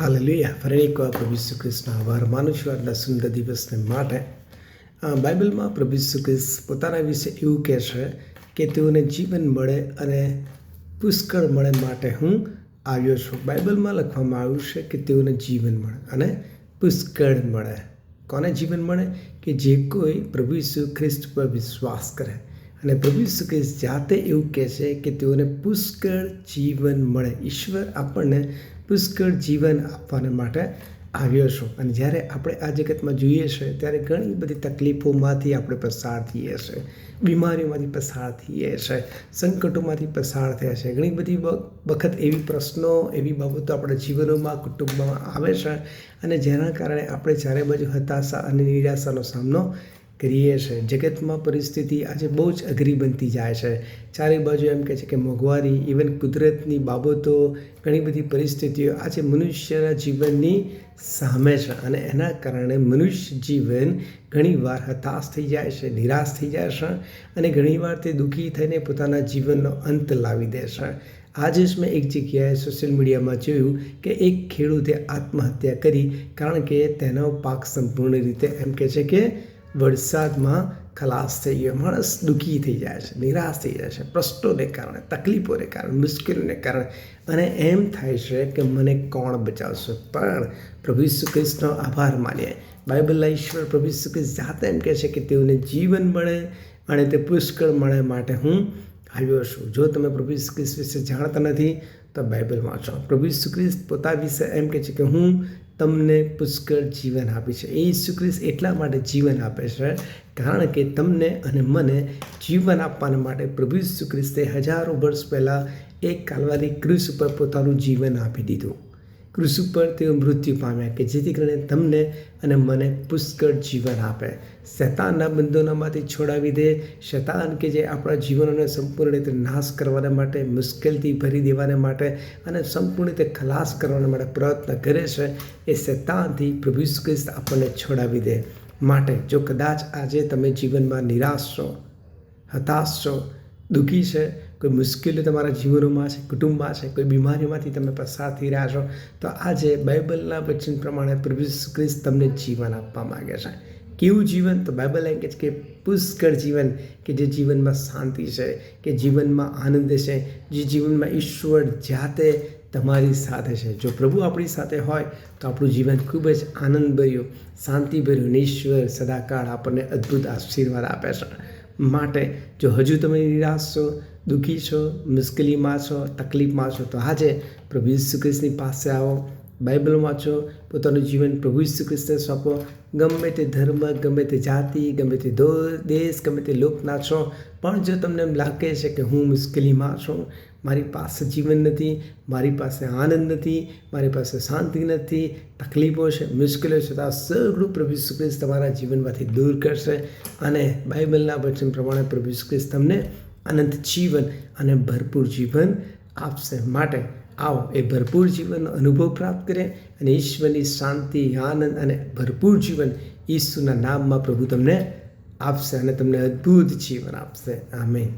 Hallelujah ફરી એકવાર પ્રભુ ઈસુ ખ્રિસ્તનો આભાર માનું છું આટલા સુંદર દિવસને માટે બાઇબલમાં પ્રભુ ઈસુ પોતાના વિશે એવું કહે છે કે તેઓને જીવન મળે અને પુષ્કળ મળે માટે હું આવ્યો છું. બાઇબલમાં લખવામાં આવ્યું છે કે તેઓને જીવન મળે અને પુષ્કળ મળે. કોને જીવન મળે? કે જે કોઈ પ્રભુ ઈસુ ખ્રિસ્ત પર વિશ્વાસ કરે. અને પ્રભુ ઈસુ ખ્રિસ્ત જાતે એવું કહે છે કે તેઓને પુષ્કળ જીવન મળે. ઈશ્વર આપણને પુષ્કળ જીવન આપવાને માટે આવ્યો છું. અને જ્યારે આપણે આ જગતમાં જોઈએ છે, ત્યારે ઘણી બધી તકલીફોમાંથી આપણે પસાર થઈએ છીએ બીમારીઓમાંથી પસાર થઈએ છીએ સંકટોમાંથી પસાર થયા છે. ઘણી બધી વખત એવી પ્રશ્નો, એવી બાબતો આપણા જીવનોમાં, કુટુંબમાં આવે છે. અને જેના કારણે આપણે ચારે બાજુ હતાશા અને નિરાશાનો સામનો કરીએ છે. જગતમાં પરિસ્થિતિ આજે બહુ જ અઘરી બનતી જાય છે. ચારે બાજુ એમ કહે છે કે મોંઘવારી ઇવન કુદરતની બાબતો, ઘણી બધી પરિસ્થિતિઓ આજે મનુષ્યના જીવનની સામે છે અને એના કારણે મનુષ્ય જીવન ઘણીવાર હતાશ થઈ જાય છે, નિરાશ થઈ જાય છે અને ઘણીવાર તે દુઃખી થઈને પોતાના જીવનનો અંત લાવી દે છે. આજે જ મેં એક જગ્યાએ સોશિયલ મીડિયામાં જોયું કે એક ખેડૂતે આત્મહત્યા કરી કારણ કે તેનો પાક સંપૂર્ણ રીતે એમ કહે છે કે વરસાદમાં ખલાસ થઈ ગયો. માણસ દુઃખી થઈ જાય છે, નિરાશ થઈ જાય છે, પ્રશ્નોને કારણે, તકલીફોને કારણે, મુશ્કેલીને કારણે. અને એમ થાય છે કે મને કોણ બચાવશે? પણ પ્રભુ ઈસુ આભાર માનીએ. બાઇબલના ઈશ્વર પ્રભુ ઈસુ ખ્રિસ્ત જાતે એમ કહે છે કે તેઓને જીવન મળે અને તે પુષ્કળ મળે માટે હું આવ્યો છું. જો તમે પ્રભુ ઈસુ ખ્રિસ્ત વિશે જાણતા નથી તો બાઇબલ વાંચો પ્રભુ ઈસુ ખ્રિસ્ત પોતા વિશે એમ કહે છે કે હું તમને પુષ્કળ જીવન આપી છે એ ઈસુ ખ્રિસ્ત એટલા માટે જીવન આપે છે કારણ કે તમને અને મને જીવન આપવાના માટે પ્રભુ ઈસુ ખ્રિસ્તે હજારો વર્ષ પહેલાં એક કાલવારી ક્રિસ ઉપર પોતાનું જીવન આપી દીધું ક્રુસ ઉપર તેઓ મૃત્યુ પામ્યા કે જેથી કરીને તમને અને મને પુષ્કળ જીવન આપે. શૈતાનના બંધનોમાંથી છોડાવી દે. શૈતાન કે જે આપણા જીવનોને સંપૂર્ણ રીતે નાશ કરવાના માટે, મુશ્કેલથી ભરી દેવાને માટે અને સંપૂર્ણ રીતે ખલાસ કરવાના માટે પ્રયત્ન કરે છે, એ શૈતાનથી પ્રભુ ખ્રિસ્ત આપણને છોડાવી દે. માટે જો કદાચ આજે તમે જીવનમાં નિરાશ છો, હતાશ છો, દુઃખી છે કોઈ મુશ્કેલીઓ તમારા જીવનમાં છે કુટુંબમાં છે કોઈ બીમારીમાંથી તમે પસાર થઈ રહ્યા છો, તો આજે બાઇબલના વચન પ્રમાણે પ્રભુ ખ્રિસ્ત તમને જીવન આપવા માગે છે. કેવું જીવન? તો બાઇબલ એમ છે કે પુષ્કળ જીવન, કે જે જીવનમાં શાંતિ છે, કે જીવનમાં આનંદ છે, જે જીવનમાં ઈશ્વર જાતે તમારી સાથે છે. જો પ્રભુ આપણી સાથે હોય, તો આપણું જીવન ખૂબ જ આનંદભર્યું, શાંતિભર્યું અને ઈશ્વર સદાકાળ આપણને અદ્ભુત આશીર્વાદ આપે છે. માટે જો હજુ તમે નિરાશ છો, દુઃખી છો, મુશ્કેલીમાં છો, તકલીફમાં છો, તો આજે પ્રભુ ઈસુ ખ્રિસ્તની પાસે આવો બાઇબલ વાંચો પોતાનું જીવન પ્રભુ ઈસુ ખ્રિસ્તને સોંપો. ગમે તે ધર્મ, ગમે તે જાતિ, ગમે તે દેશ, ગમે તે લોકના છો, પણ જો તમને એમ લાગે છે કે હું મુશ્કેલીમાં છું મારી પાસે જીવન નથી, મારી પાસે આનંદ નથી, મારી પાસે શાંતિ નથી, તકલીફો છે, મુશ્કેલીઓ છે. તો આ સગળું પ્રભુ ખ્રિસ્ત તમારા જીવનમાંથી દૂર કરશે અને બાઇબલના વચન પ્રમાણે પ્રભુ ખ્રિસ્ત તમને અનંત જીવન અને ભરપૂર જીવન આપશે. માટે આવો એ ભરપૂર જીવનનો અનુભવ પ્રાપ્ત કરે અને ઈશ્વરની શાંતિ, આનંદ અને ભરપૂર જીવન ઈસુના નામમાં પ્રભુ તમને આપશે અને તમને અદ્ભુત જીવન આપશે. આમેન.